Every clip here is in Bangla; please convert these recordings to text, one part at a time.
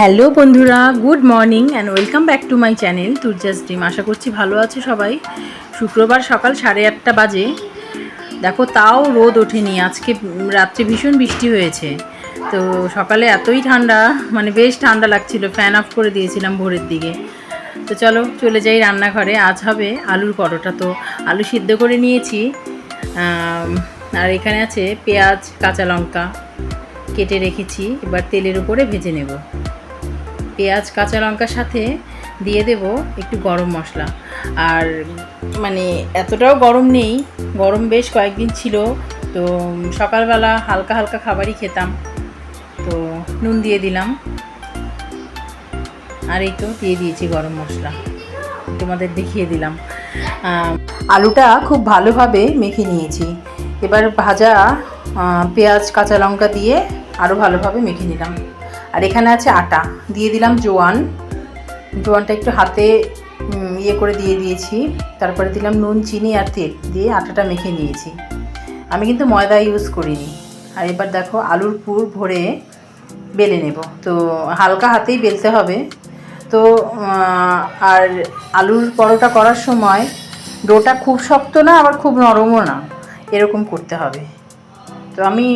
হ্যালো বন্ধুরা, good morning and welcome back to my channel Turjas dream আশা করছি ভালো আছে সবাই। শুক্রবার সকাল সাড়ে আটটা বাজে। দেখো, তাও রোদ ওঠেনি। আজকে রাত্রে ভীষণ বৃষ্টি হয়েছে। তো সকালে এতই ঠান্ডা মানে বেশ ঠান্ডা লাগছিল। ফ্যান অফ করে দিয়েছিলাম ভোরের দিকে। তো চলো, চলে যাই রান্নাঘরে। আজ হবে আলুর পরোটা। তো আলু সিদ্ধ করে নিয়েছি। আর এখানে আছে পেঁয়াজ, কাঁচা লঙ্কা কেটে রেখেছি। এবার তেলের উপরে ভেজে নেব। পেঁয়াজ, কাঁচা লঙ্কার সাথে দিয়ে দেব একটু গরম মশলা। আর মানে এতটাও গরম নেই, গরম বেশ কয়েকদিন ছিল, তো সকালবেলা হালকা হালকা খাবারই খেতাম। তো নুন দিয়ে দিলাম। আর এই তো দিয়ে দিয়েছি গরম মশলা। তোমাদের দেখিয়ে দিলাম। আলুটা খুব ভালোভাবে মেখে নিয়েছি। এবার ভাজা পেঁয়াজ, কাঁচা লঙ্কা দিয়ে আরও ভালোভাবে মেখে নিলাম। আর এখানে আছে আটা। দিয়ে দিলাম জোয়ান। জোয়ানটা একটু হাতে ইয়ে করে দিয়ে দিয়েছি। তারপরে দিলাম নুন, চিনি আর তেল দিয়ে আটাটা মেখে নিয়েছি। আমি কিন্তু ময়দা ইউজ করিনি। আর এবার দেখো আলুর পুর ভরে বেলে নেব। তো হালকা হাতেই বেলতে হবে। তো আর আলুর পরোটা করার সময় ডোটা খুব শক্ত না, আবার খুব নরমও না। এরকম করতে হবে। তো আমি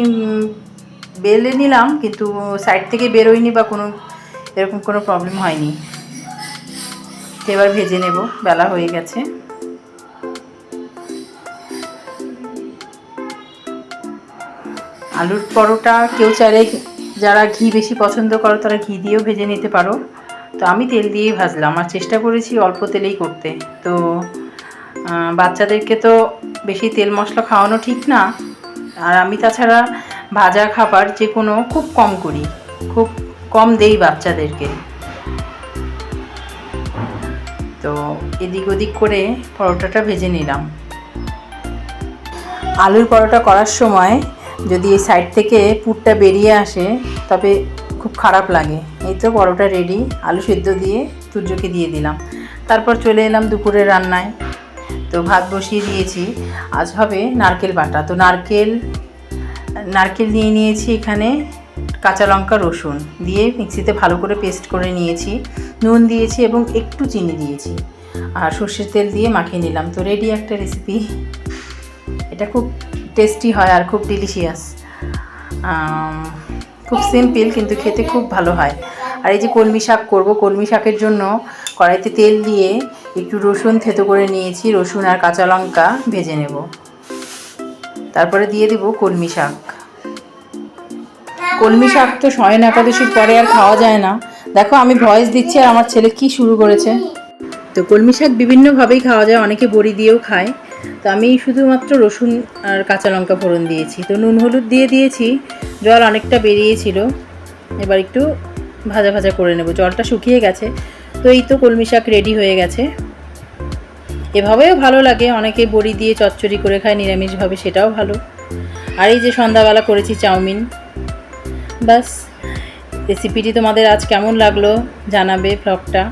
বেলে নিলাম, কিন্তু সাইড থেকে বেরোয়নি বা কোনো, এরকম কোনো প্রবলেম হয়নি। এবার ভেজে নেব, বেলা হয়ে গেছে। আলুর পরোটা কেউ চাইলে, যারা ঘি বেশি পছন্দ করো, তারা ঘি দিয়েও ভেজে নিতে পারো। তো আমি তেল দিয়েই ভাজলাম, আর চেষ্টা করেছি অল্প তেলেই করতে। তো বাচ্চাদেরকে তো বেশি তেল মশলা খাওয়ানো ঠিক না। আর আমি তাছাড়া ভাজা খাবার যে কোনো খুব কম করি। খুব কম দেই বাচ্চাদেরকে। তো এদিক ওদিক করে পরোটাটা ভেজে নিলাম। আলুর পরোটা করার সময় যদি এই সাইড থেকে পুরটা বেরিয়ে আসে, তবে খুব খারাপ লাগে। এই তো পরোটা রেডি আলু সেদ্ধ দিয়ে সূর্যকে দিয়ে দিলাম। তারপর চলে এলাম দুপুরের রান্নায়। তো ভাত বসিয়ে দিয়েছি। আজ হবে নারকেল বাটা। তো নারকেল নারকেল নিয়ে নিয়েছি এখানে কাঁচা লঙ্কা, রসুন দিয়ে মিক্সিতে ভালো করে পেস্ট করে নিয়েছি। নুন দিয়েছি এবং একটু চিনি দিয়েছি। আর সর্ষের তেল দিয়ে মাখিয়ে নিলাম। তো রেডি একটা রেসিপি এটা খুব টেস্টি হয় আর খুব ডিলিশিয়াস খুব সিম্পল কিন্তু খেতে খুব ভালো হয়। আর এই যে কলমি শাক করব, কলমি শাকের জন্য কড়াইতে তেল দিয়ে একটু রসুন থেতো করে নিয়েছি। রসুন আর কাঁচা লঙ্কা ভেজে নেব। তারপরে দিয়ে দেব কলমি শাক। কলমি শাক তো শয়ন একাদশীর পরে আর খাওয়া যায় না। দেখো আমি ভয়েস দিচ্ছি আর আমার ছেলে কি শুরু করেছে। তো কলমি শাক বিভিন্নভাবেই খাওয়া যায় অনেকে বড়ি দিয়েও খায়। তো আমি শুধুমাত্র রসুন আর কাঁচা লঙ্কা ফোড়ন দিয়েছি। তো নুন হলুদ দিয়ে দিয়েছি জল অনেকটা বেরিয়েছিল। এবার একটু ভাজা ভাজা করে নেব জলটা শুকিয়ে গেছে। তো এই তো কলমি শাক রেডি হয়ে গেছে। এভাবেও ভালো লাগে। অনেকে বড়ি দিয়ে চচ্চড়ি করে খায়, নিরামিষভাবে সেটাও ভালো। আর এই যে সন্ধ্যাবেলা করেছি চাউমিন। বাস রেসিপিটি তোমাদের আজ কেমন লাগল জানাবে ব্লগটা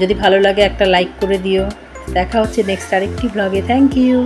যদি ভালো লাগে একটা লাইক করে দিও। দেখা হচ্ছে নেক্সট আরেকটি ব্লগে থ্যাংক ইউ